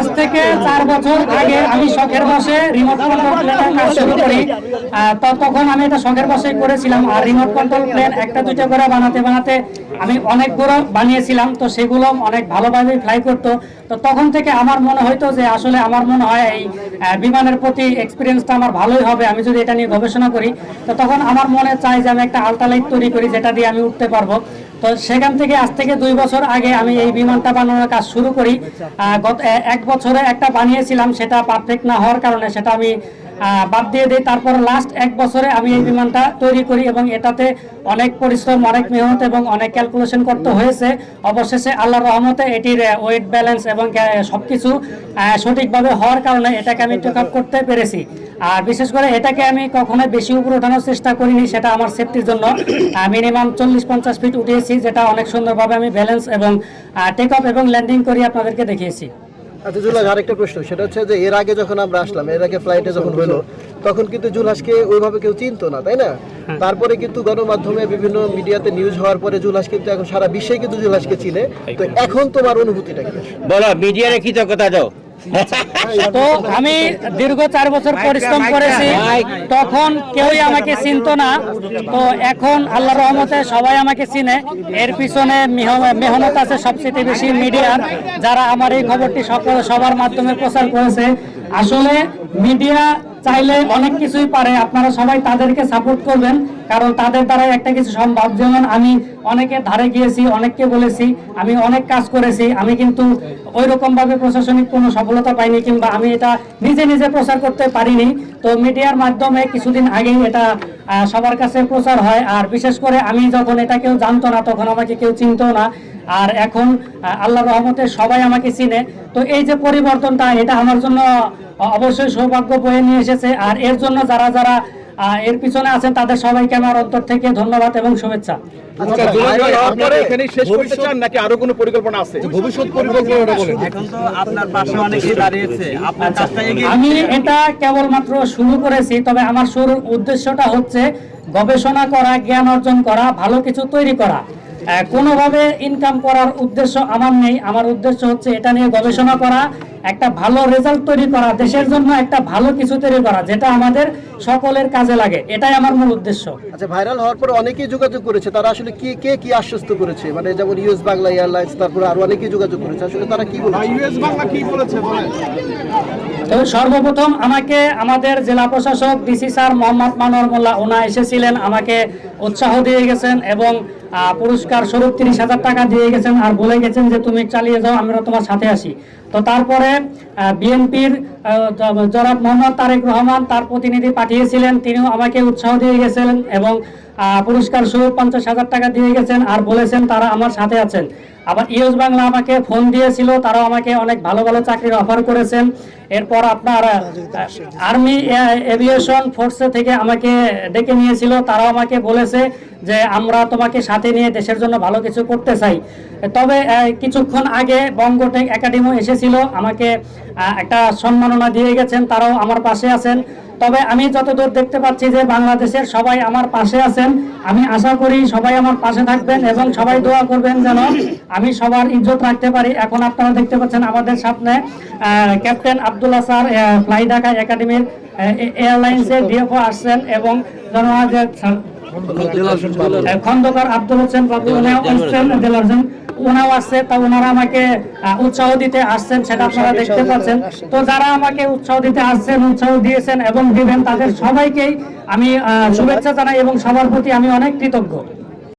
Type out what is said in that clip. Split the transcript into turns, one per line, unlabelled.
আজ থেকে চার বছর আগে আমি শখের বসে রিমোট কন্ট্রোল প্লেনের কাজ শুরু করি। তখন আমি এটা শখের বসে করেছিলাম। আর রিমোট কন্ট্রোল প্লেন একটা দুইটা করে বানাতে বানাতে আমি অনেকগুলো বানিয়েছিলাম। তো সেগুলো অনেক ভালোভাবে ফ্লাই করতো। তো তখন থেকে আমার মনে হইতো যে আসলে আমার মনে হয় এই বিমানের প্রতি এক্সপিরিয়েন্সটা আমার ভালোই হবে। আমি যদি এটা নিয়ে গবেষণা করি, তো তখন আমার মনে চাই যে আমি একটা আলট্রালাইট তৈরি করি, যেটা দিয়ে আমি উঠতে পারব। তো সেখান থেকে আজ থেকে দুই বছর আগে আমি এই বিমানটা বানানোর কাজ শুরু করি। গত এক বছরে একটা বানিয়েছিলাম, সেটা পারফেক্ট না হওয়ার কারণে সেটা আমি বাদ দিয়ে দিই। তারপর লাস্ট এক বছরে আমি এই বিমানটা তৈরি করি এবং এটাতে অনেক পরিশ্রম অনেক মেহনত এবং অনেক ক্যালকুলেশন করতে হয়েছে। অবশেষে আল্লাহর রহমতে এটির ওয়েট ব্যালেন্স এবং আহ, সবকিছু আহ, সঠিকভাবে হওয়ার কারণে এটাকে আমি টেক আপ করতে পেরেছি। আর বিশেষ করে এটাকে আমি কখনোই বেশি উপরে ওঠানোর চেষ্টা করিনি সেটা আমার সেফটির জন্য। মিনিমাম চল্লিশ পঞ্চাশ ফিট উঠিয়েছি যেটা অনেক সুন্দরভাবে আমি ব্যালেন্স এবং টেক অফ এবং ল্যান্ডিং করি আপনাদেরকে দেখিয়েছি।
আচ্ছা জুলাস আরেকটা প্রশ্ন। সেটা হচ্ছে যে এর আগে যখন আমরা আসলাম এর আগে ফ্লাইটে যখন হলো তখন কিন্তু জুলহাসকে ওইভাবে কেউ চিনতো না তাই না? তারপরে কিন্তু গণমাধ্যমে বিভিন্ন মিডিয়াতে নিউজ হওয়ার পরে জুলহাস কিন্তু এখন সারা বিশ্বে কিন্তু জুলহাসকে চিনে। তো এখন তোমার অনুভূতিটা কি?
বলো মিডিয়ারে কৃতজ্ঞতা দাও।
তো আমি দীর্ঘ চার বছর পরিশ্রম করেছি তখন কেউই আমাকে চিনত না। তো এখন আল্লাহ রহমতে সবাই আমাকে চিনে। এর পিছনে মেহনত আছে সবচেয়ে বেশি মিডিয়ার যারা আমার এই খবরটি সকল সবার মাধ্যমে প্রচার করেছে। আসলে মিডিয়া চাইলে অনেক কিছুই পারে, আপনারা সবাই তাদেরকে সাপোর্ট করবেন, কারণ তাদের দ্বারা একটা কিছু সম্ভব। যেমন আমি অনেকে ধারে গিয়েছি, অনেককে বলেছি, আমি অনেক কাজ করেছি, আমি কিন্তু ওই রকম ভাবে প্রশাসনিক কোনো সফলতা পাইনি কিংবা আমি এটা নিজে নিজে প্রচার করতে পারিনি। তো মিডিয়ার মাধ্যমে কিছুদিন আগেই এটা সবার কাছে প্রচার হয়। আর বিশেষ করে আমি যখন এটা কেউ জানতো না, তখন আমাকে কেউ চিনতো না। আর এখন আল্লাহ রহমতে সবাই আমাকে চিনে। তো এই যে পরিবর্তনটা এটা আমার জন্য অবশ্যই সৌভাগ্য বয়ে নিয়ে এসেছে। আর এর জন্য যারা যারা এর পিছনে আছেন তাদের সবাইকে আমার অন্তর থেকে ধন্যবাদ এবং শুভেচ্ছা।
আচ্ছা,
জুলাই
হওয়ার
আপনারা
পরে
এখানেই শেষ করতে চান নাকি আরও কোনো পরিকল্পনা আছে? ভবিষ্যৎ পরিকল্পনাটা বলেন
এখন তো আপনার পাশে অনেকেই দাঁড়িয়েছে। আপনার কাজটা এগিয়ে
আমি এটা কেবলমাত্র শুরু করেছি তবে আমার শুরুর উদ্দেশ্যটা হচ্ছে গবেষণা করা জ্ঞান অর্জন করা ভালো কিছু তৈরি করা। কোনোভাবে ইনকাম করার উদ্দেশ্য আমার নেই। আমার উদ্দেশ্য হচ্ছে এটা নিয়ে গবেষণা করা একটা ভালো রেজাল্ট তৈরি করা দেশের জন্য একটা ভালো কিছু তৈরি করা যেটা আমাদের সকলের কাজে লাগে। এটাই আমার মূল উদ্দেশ্য।
আচ্ছা ভাইরাল হওয়ার পরে অনেকেই যোগাযোগ করেছে তারা আসলে কি কে কি আশ্বস্ত করেছে? মানে যেমন ইউএস বাংলা এয়ারলাইন্স তারপরে আরও অনেকেই যোগাযোগ করেছে আসলে তারা কি বলেছে?
ইউএস বাংলা কি বলেছে? বলেন।
তো সর্বপ্রথম আমাকে আমাদের জেলা প্রশাসক ডিসি স্যার মোহাম্মদ মানোয়ার মোল্লা ওনা এসেছিলেন আমাকে উৎসাহ দিয়ে গেছেন এবং পুরস্কার স্বরূপ তিরিশ হাজার টাকা দিয়ে গেছেন আর বলে গেছেন যে তুমি চালিয়ে যাও, আমরা তোমার সাথে আসি তো তারপরে বিএনপির জনাব মোহাম্মদ তারেক রহমান তার প্রতিনিধি পাঠিয়েছিলেন, তিনিও আমাকে উৎসাহ দিয়ে গেছিলেন এবং পুরস্কার স্বরূপ পঞ্চাশ হাজার টাকা দিয়ে গেছেন আর বলেছেন তারা আমার সাথে আছেন। আবার ইউএস বাংলা আমাকে ফোন দিয়েছিল, তারাও আমাকে অনেক ভালো ভালো চাকরির অফার করেছেন। এরপর আপনার আর্মি এভিয়েশন ফোর্সে থেকে আমাকে ডেকে নিয়েছিল, তারাও আমাকে বলেছে যে আমরা তোমাকে সাথে নিয়ে দেশের জন্য ভালো কিছু করতে চাই। তবে কিছুক্ষণ আগে বঙ্গটেক একাডেমি এসেছিল, আমাকে একটা সম্মাননা দিয়ে গেছেন, তারাও আমার পাশে আছেন। তবে আমি যতদূর দেখতে পাচ্ছি যে বাংলাদেশের সবাই আমার পাশে আছেন, আমি আশা করি সবাই আমার পাশে থাকবেন এবং সবাই দোয়া করবেন যেন আমি সবার ইজ্জত রাখতে পারি। এখন আপনারা দেখতে পাচ্ছেন আমাদের সামনে captain Abdullah sir fly Dhaka একাডেমির এয়ারলাইন্সের ডিএফও আসছেন এবং জনরাজ খন্দকার আব্দুল হোসেন বাবু উনিও আসছেন দেলার হোসেন ওনাও আসছে তা ওনারা আমাকে উৎসাহ দিতে আসছেন সেটা আপনারা দেখতে পাচ্ছেন। তো যারা আমাকে উৎসাহ দিতে আসছেন উৎসাহ দিয়েছেন এবং দিবেন তাদের সবাইকেই আমি আহ, শুভেচ্ছা জানাই এবং সবার প্রতি আমি অনেক কৃতজ্ঞ।